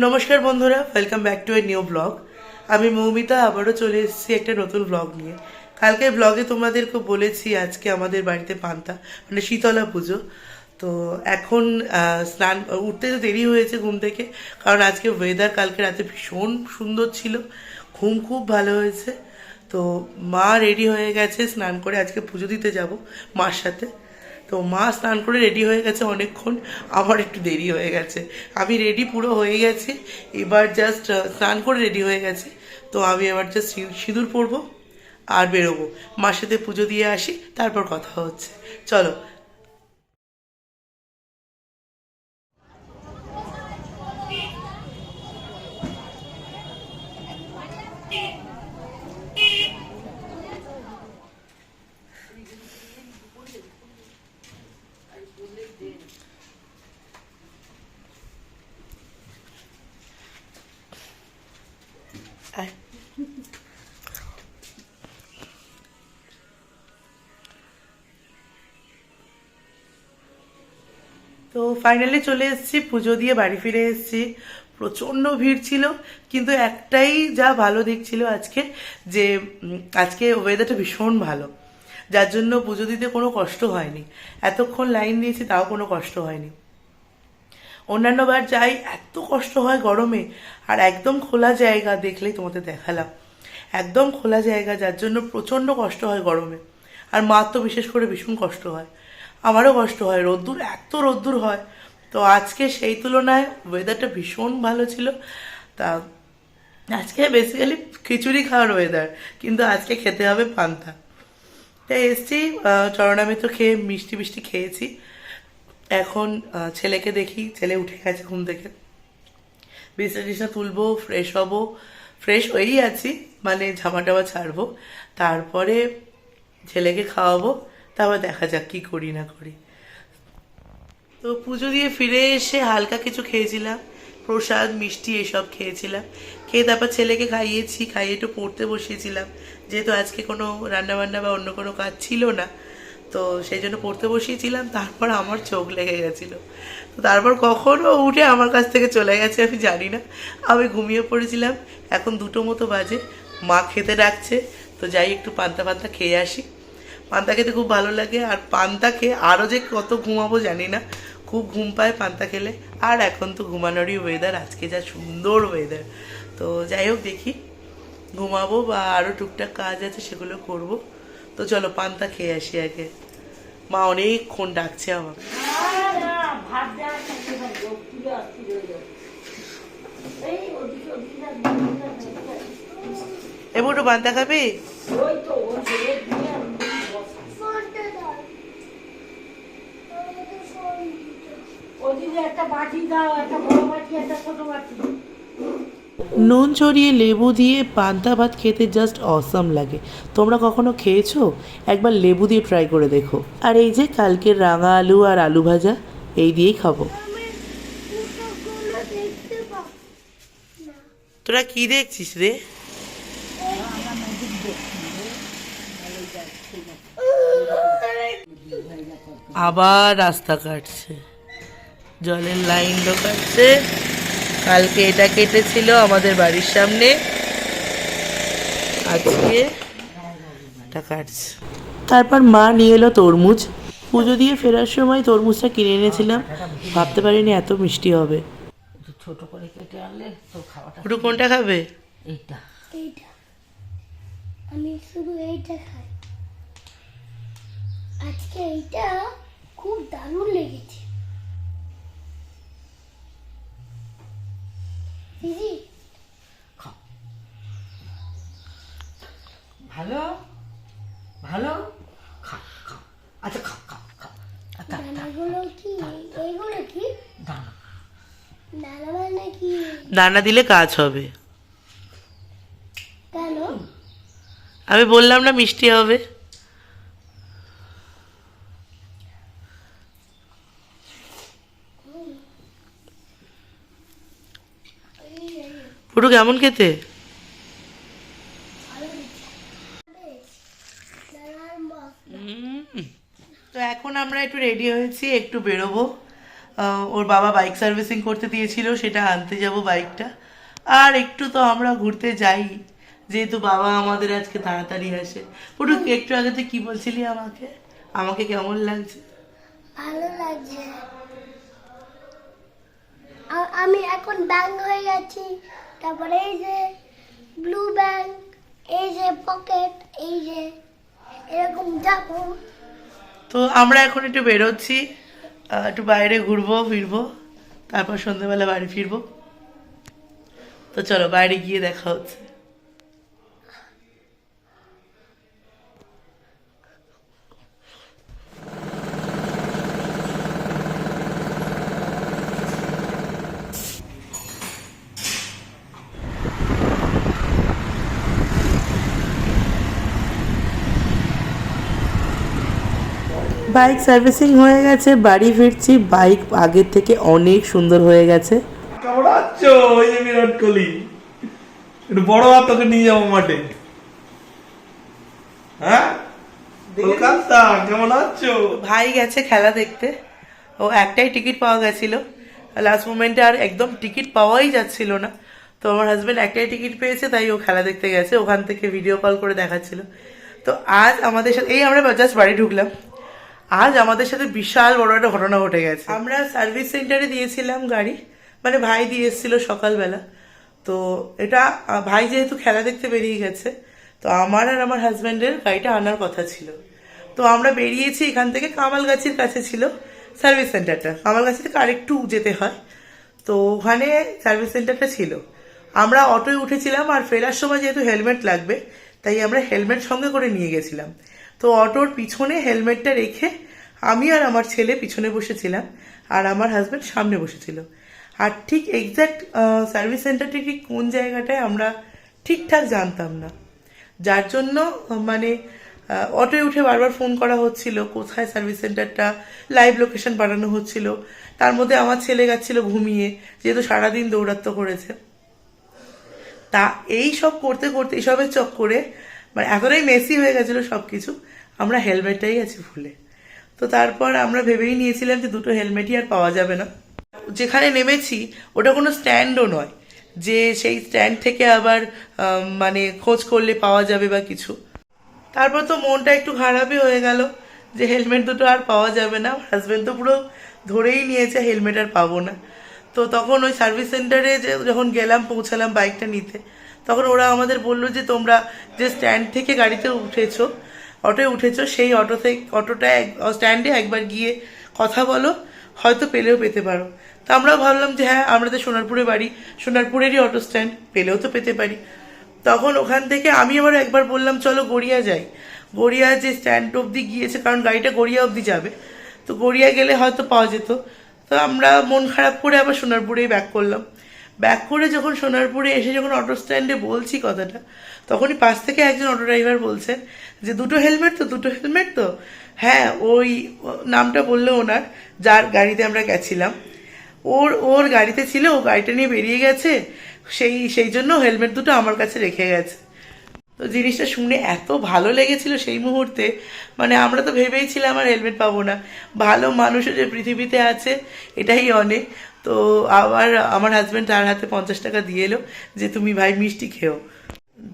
নমস্কার বন্ধুরা welcome back to a new blog আমি মৌমিতা, আবারও চলে এসেছি একটা নতুন ব্লগ নিয়ে। কালকের ব্লগে তোমাদেরকে বলেছি, আজকে আমাদের বাড়িতে পান্তা মানে শীতলা পুজো। তো এখন স্নান, উঠতে তো দেরি হয়েছে ঘুম থেকে, কারণ আজকে ওয়েদার কালকে রাতে ভীষণ সুন্দর ছিল। ঘুম খুব ভালো হয়েছে। তো মা রেডি হয়ে গেছে স্নান করে আজকে পুজো দিতে যাব মার সাথে। তো মা স্নান করে রেডি হয়ে গেছে অনেকক্ষণ আমার একটু দেরি হয়ে গেছে। আমি রেডি পুরো হয়ে গেছি, এবার জাস্ট স্নান করে রেডি হয়ে গেছে। তো আমি এবার জাস্ট সিঁদুর পরবো আর বেরোবো। মার সাথে পুজো দিয়ে আসি, তারপর কথা হচ্ছে। চলো তো ফাইনালি চলে এসেছি, পুজো দিয়ে বাড়ি ফিরে এসেছি। প্রচণ্ড ভিড় ছিল, কিন্তু একটাই যা ভালো দিক ছিল আজকে, যে আজকে ওয়েদারটা ভীষণ ভালো। যার জন্য পুজো দিতে কোনো কষ্ট হয়নি। এতক্ষণ লাইন দিয়েছি তাও কোনো কষ্ট হয়নি। অন্যান্য বার যাই, এত কষ্ট হয় গরমে, আর একদম খোলা জায়গা দেখলেই তোমাদের দেখালাম। একদম খোলা জায়গা, যার জন্য প্রচণ্ড কষ্ট হয় গরমে। আর মা তো বিশেষ করে ভীষণ কষ্ট হয়। আমারও কষ্ট হয়, রোদ্দুর, এত রোদ্দুর হয়। তো আজকে সেই তুলনায় ওয়েদারটা ভীষণ ভালো ছিল। তা আজকে বেসিক্যালি খিচুড়ি খাওয়ার ওয়েদার কিন্তু আজকে খেতে হবে পান্তা। তাই এসছি চরণামিত্র খেয়ে মিষ্টি মিষ্টি খেয়েছি। এখন ছেলেকে দেখি, ছেলে উঠে গেছে ঘুম থেকে। বিছনা টিছনা তুলবো ফ্রেশ হব। ফ্রেশ হয়েই আছি মানে জামা টামা ছাড়বো। তারপরে ছেলেকে খাওয়াবো। তারপর দেখা যাক কি করি না করি। তো পুজো দিয়ে ফিরে এসে হালকা কিছু খেয়েছিলাম, প্রসাদ, মিষ্টি এসব খেয়েছিলাম। খেয়ে তারপর ছেলেকে খাইয়েছি, খাইয়ে একটু পড়তে বসিয়েছিলাম। যেহেতু আজকে কোনো রান্নাবান্না বা অন্য কোনো কাজ ছিল না, তো সেই জন্য পড়তে বসিয়েছিলাম। তারপর আমার চোখ লেগে গেছিল। তো তারপর কখনো উঠে আমার কাছ থেকে চলে গেছে, আমি জানি না। আমি ঘুমিয়ে পড়েছিলাম। এখন দুটো মতো বাজে, মা খেতে ডাকছে। তো যাই, একটু পান্তা পান্তা খেয়ে আসি। পান্তা খেতে খুব ভালো লাগে, আর পান্তা খেয়ে আরও যে কত ঘুমাবো জানি না। খুব ঘুম পায় পান্তা খেলে, আর এখন তো ঘুমানোরই ওয়েদার আজকে যা সুন্দর ওয়েদার তো যাই হোক দেখি, ঘুমাবো বা আরও টুকটাক কাজ আছে সেগুলো করব। তো চলো পান্তা খেয়ে আসি আগে। মা অনেকক্ষণ ডাকছে আমাকে এবার পান্তা খাবি? নুন ছড়িয়ে লেবু দিয়ে পান্তা ভাত খেতে জাস্ট অসাম লাগে। তোমরা কখনো খেয়েছো? একবার লেবু দিয়ে ট্রাই করে দেখো। আর এই যে কালকের রাঙা আলু আর আলু ভাজা, এই দিয়েই খাব। তোরা কি দেখছিস রে? আবার রাস্তা কাটছে। জলের লাইন ঢোকাচ্ছে। কালকে এটা কেটেছিল আমাদের বাড়ির সামনে। আজকে এটা কাটছে। তারপর মা নিয়ে এলো তরমুজ। পুজো দিয়ে ফেরার সময় তরমুজটা কিনে এনেছিলাম। ভাবতে পারিনি এত মিষ্টি হবে। ছোট করে কেটে আনলে তো খাওয়াটা ওটু কোনটা খাবে? এইটা। এইটা। আমি শুধু এইটা খাই। আজকে এইটা খুব দারুণ লেগেছে। ভালো? ভালো? খা আচ্ছা খাও খাও খাও। দানাগুলো কি? এইগুলো কি? দাঁড়া দানা মানে কি? দানা দিলে কাজ হবে। কেন? আমি বললাম না মিষ্টি হবে। পুরো কেমন খেতে? তো এখন আমরা একটু রেডি হয়েছি, একটু বেরোবো। ওর বাবা বাইক সার্ভিসিং করতে দিয়েছিল, সেটা আনতে যাব বাইকটা আর একটু তো আমরা ঘুরতে যাই, যেহেতু বাবা আমাদের আজকে তাড়াতাড়ি আসে। পুরো একটু আগে তুই কি বলছিলি আমাকে? আমাকে কেমন লাগছে? ভালো লাগছে। আমি এখন ব্যাংক হয়ে গেছি। তারপরে এই যে ব্লু ব্যাগ এই যে পকেট এই যে এরকম যাব তো আমরা এখন একটু বেরোচ্ছি একটু বাইরে ঘুরবো, ফিরবো, তারপর সন্ধ্যেবেলা বাড়ি ফিরবো। তো চলো বাইরে গিয়ে দেখা হচ্ছে। বাইক সার্ভিসিং হয়ে গেছে বাড়ি ফিরছি বাইক আগের থেকে অনেক সুন্দর হয়ে গেছে। কেমন আছো ওই যে বিরাট কোহলি। একটু বড় হাত তোকে নিয়ে যাব মাঠে। হ্যাঁ? কলকাতা কেমন আছো ভাই গেছে খেলা দেখতে। ও একটাই টিকিট পাওয়া গেছিল। লাস্ট মোমেন্টে আর একদম টিকিট পাওয়াই যাচ্ছিল না। তো আমার হাজব্যান্ড একটাই টিকিট পেয়েছে তাই ও খেলা দেখতে গেছে। ওখান থেকে ভিডিও কল করে দেখাচ্ছিল। তো আজ আমাদের সাথে এই আমরা জাস্ট বাড়ি ঢুকলাম। আজ আমাদের সাথে বিশাল বড় একটা ঘটনা ঘটে গেছে। আমরা সার্ভিস সেন্টারে দিয়েছিলাম গাড়ি। মানে ভাই দিয়ে এসেছিল সকালবেলা। তো এটা ভাই যেহেতু খেলা দেখতে বেরিয়ে গেছে, তো আমার আর আমার হাজব্যান্ডের গাড়িটা আনার কথা ছিল। তো আমরা বেরিয়েছি এখান থেকে কামালগাছির কাছে ছিল সার্ভিস সেন্টারটা কামালগাছি থেকে আরেকটু যেতে হয়। তো ওখানে সার্ভিস সেন্টারটা ছিল। আমরা অটোয় উঠেছিলাম আর ফেরার সময় যেহেতু হেলমেট লাগবে, তাই আমরা হেলমেট সঙ্গে করে নিয়ে গেছিলাম। তো অটোর পিছনে হেলমেটটা রেখে আমি আর আমার ছেলে পিছনে বসেছিলাম আর আমার হাজব্যান্ড সামনে বসেছিল। আর ঠিক এক্স্যাক্ট সার্ভিস সেন্টারটি ঠিক কোন জায়গাটায় আমরা ঠিকঠাক জানতাম না। যার জন্য মানে অটোয় উঠে বারবার ফোন করা হচ্ছিল, কোথায় সার্ভিস সেন্টারটা লাইভ লোকেশন পাঠানো হচ্ছিল। তার মধ্যে আমার ছেলে গেছিল ঘুমিয়ে, যেহেতু সারাদিন দৌড়াত্ম করেছে। তা এই সব করতে করতে, এইসবের চক্করে মানে এতটাই মেসি হয়ে গেছিল সব কিছু আমরা হেলমেটটাই আছি ভুলে। তো তারপর আমরা ভেবেই নিয়েছিলাম যে দুটো হেলমেটই আর পাওয়া যাবে না। যেখানে নেমেছি, ওটা কোনো স্ট্যান্ডও নয়। যে সেই স্ট্যান্ড থেকে আবার মানে খোঁজ করলে পাওয়া যাবে বা কিছু। তারপর তো মনটা একটু খারাপই হয়ে গেল যে হেলমেট দুটো আর পাওয়া যাবে না। হাজব্যান্ড তো পুরো ধরেই নিয়েছে হেলমেট আর পাবো না। তো তখন ওই সার্ভিস সেন্টারে যখন গেলাম, পৌঁছালাম বাইকটা নিতে। তখন ওরা আমাদের বলল যে তোমরা যে স্ট্যান্ড থেকে গাড়িতে উঠেছো, অটোয় উঠেছো, সেই অটো থেকে, অটোটা স্ট্যান্ডে একবার গিয়ে কথা বলো, হয়তো পেলেও পেতে পারো। তো আমরাও ভাবলাম যে হ্যাঁ আমরা তো সোনারপুরে বাড়ি, সোনারপুরেরই অটো স্ট্যান্ড পেলেও তো পেতে পারি। তখন ওখান থেকে আমি আবার একবার বললাম, চলো গড়িয়া যাই। গড়িয়া যে স্ট্যান্ড অবধি গিয়েছে, কারণ গাড়িটা গড়িয়া অবধি যাবে, তো গড়িয়া গেলে হয়তো পাওয়া যেত। তো আমরা মন খারাপ করে আবার সোনারপুরেই ব্যাক করলাম। ব্যাক করে যখন সোনারপুরে এসে যখন অটো স্ট্যান্ডে বলছি কথাটা, তখনই পাশ থেকে একজন অটো ড্রাইভার বলছেন যে, দুটো হেলমেট তো, দুটো হেলমেট তো? হ্যাঁ ওই নামটা বলল ওনার, যার গাড়িতে আমরা গেছিলাম। ওর ওর গাড়িতে ছিল, ও গাড়িটা নিয়ে বেরিয়ে গেছে, সেই সেই জন্য হেলমেট দুটো আমার কাছে রেখে গেছে। তো জিনিসটা শুনে এত ভালো লেগেছিল সেই মুহূর্তে মানে আমরা তো ভেবেইছিলাম আর হেলমেট পাবো না। ভালো মানুষও যে পৃথিবীতে আছে, এটাই অনেক। তো আবার আমার হাজব্যান্ড তার হাতে পঞ্চাশ টাকা দিয়ে এলো যে, তুমি ভাই মিষ্টি খেও।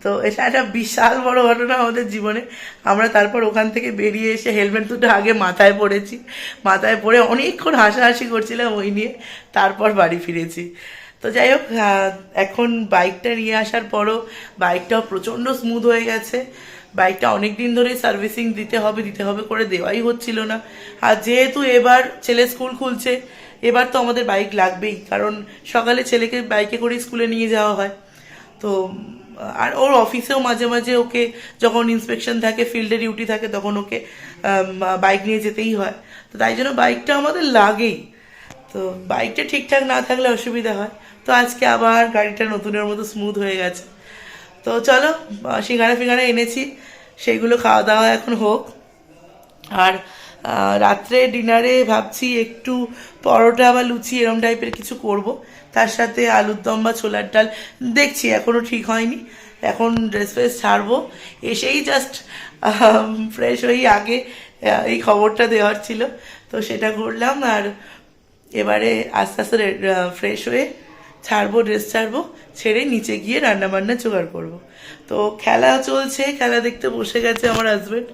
তো এটা একটা বিশাল বড় ঘটনা আমাদের জীবনে। আমরা তারপর ওখান থেকে বেরিয়ে এসে হেলমেট দুটো আগে মাথায় পড়েছি। মাথায় পড়ে অনেকক্ষণ হাসাহাসি করছিলাম ওই নিয়ে। তারপর বাড়ি ফিরেছি। তো যাই হোক এখন বাইকটা নিয়ে আসার পরও বাইকটাও প্রচণ্ড স্মুথ হয়ে গেছে। বাইকটা অনেক দিন ধরেই সার্ভিসিং দিতে হবে দিতে হবে করে দেওয়াই হচ্ছিল না। আর যেহেতু এবার ছেলে স্কুল খুলছে এবার তো আমাদের বাইক লাগবেই, কারণ সকালে ছেলেকে বাইকে করে স্কুলে নিয়ে যাওয়া হয়। তো, আর ওর অফিসেও মাঝে মাঝে ওকে যখন ইন্সপেকশন থাকে ফিল্ডে ডিউটি থাকে, তখন ওকে বাইক নিয়ে যেতেই হয়। তো তাই জন্য বাইকটা আমাদের লাগেই। তো বাইকটা ঠিকঠাক না থাকলে অসুবিধা হয়। তো আজকে আবার গাড়িটা নতুনের মতো স্মুথ হয়ে গেছে। তো চলো সিঙ্গারা ফিঙ্গারা এনেছি। সেইগুলো খাওয়া দাওয়া এখন হোক। আর রাত্রে ডিনারে ভাবছি একটু পরোটা বা লুচি এরম টাইপের কিছু করব। তার সাথে আলুর দম বা ছোলার ডাল। দেখছি এখনও ঠিক হয়নি। এখন ড্রেস ফ্রেস ছাড়বো। এসেই জাস্ট ফ্রেশ হয়েই আগে এই খবরটা দেওয়ার ছিল। তো সেটা করলাম আর এবারে আস্তে আস্তে ফ্রেশ হয়ে ছাড়বো ড্রেস ছাড়বো, ছেড়ে নিচে গিয়ে রান্না বান্না জোগাড় করব। তো খেলা চলছে, খেলা দেখতে বসে গেছে আমার হাজব্যান্ড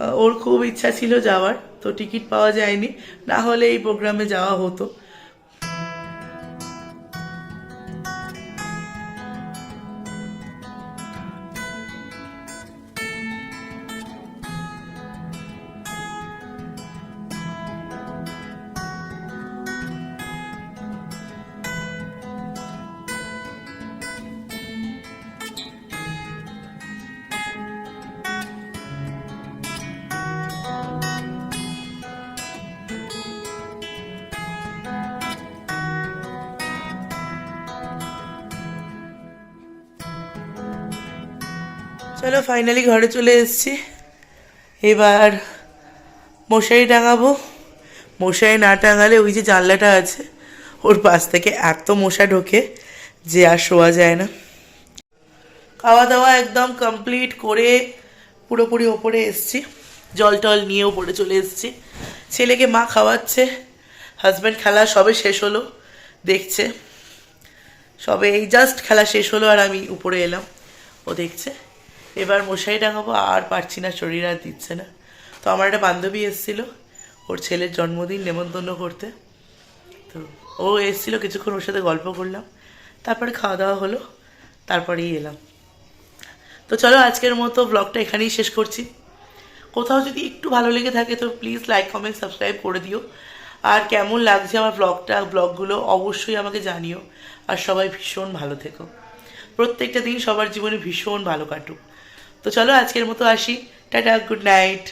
ওর খুব ইচ্ছা ছিল যাওয়ার, তো টিকিট পাওয়া যায়নি। না হলে এই প্রোগ্রামে যাওয়া হতো। চলো ফাইনালি ঘরে চলে এসেছি। এবার মশারি টাঙাবো। মশারি না টাঙালে ওই যে জানলাটা আছে, ওর পাশ থেকে এত মশা ঢোকে যে আর শোয়া যায় না। খাওয়া দাওয়া একদম কমপ্লিট করে পুরোপুরি ওপরে এসছি। জল টল নিয়ে ওপরে চলে এসছি। ছেলেকে মা খাওয়াচ্ছে হাজব্যান্ড খেলা সবে শেষ হলো, দেখছে। সবে এই জাস্ট খেলা শেষ হলো আর আমি উপরে এলাম, ও দেখছে। এবার মশারি টাঙাবো আর পারছি না, শরীর আর দিচ্ছে না। তো আমার একটা বান্ধবী এসেছিল, ওর ছেলের জন্মদিন নেমন্তন্ন করতে। তো ও এসেছিল, কিছুক্ষণ ওর সাথে গল্প করলাম। তারপরে খাওয়া দাওয়া হলো, তারপরেই এলাম। তো চলো, আজকের মতো ব্লগটা এখানেই শেষ করছি। কোথাও যদি একটু ভালো লেগে থাকে, তো প্লিজ লাইক কমেন্ট সাবস্ক্রাইব করে দিও। আর কেমন লাগছে আমার ব্লগটা ব্লগগুলো অবশ্যই আমাকে জানিও। আর সবাই ভীষণ ভালো থেকো। প্রত্যেকটা দিন সবার জীবনে ভীষণ ভালো কাটুক। তো চলো আজকের মতো আসি। Tata good night.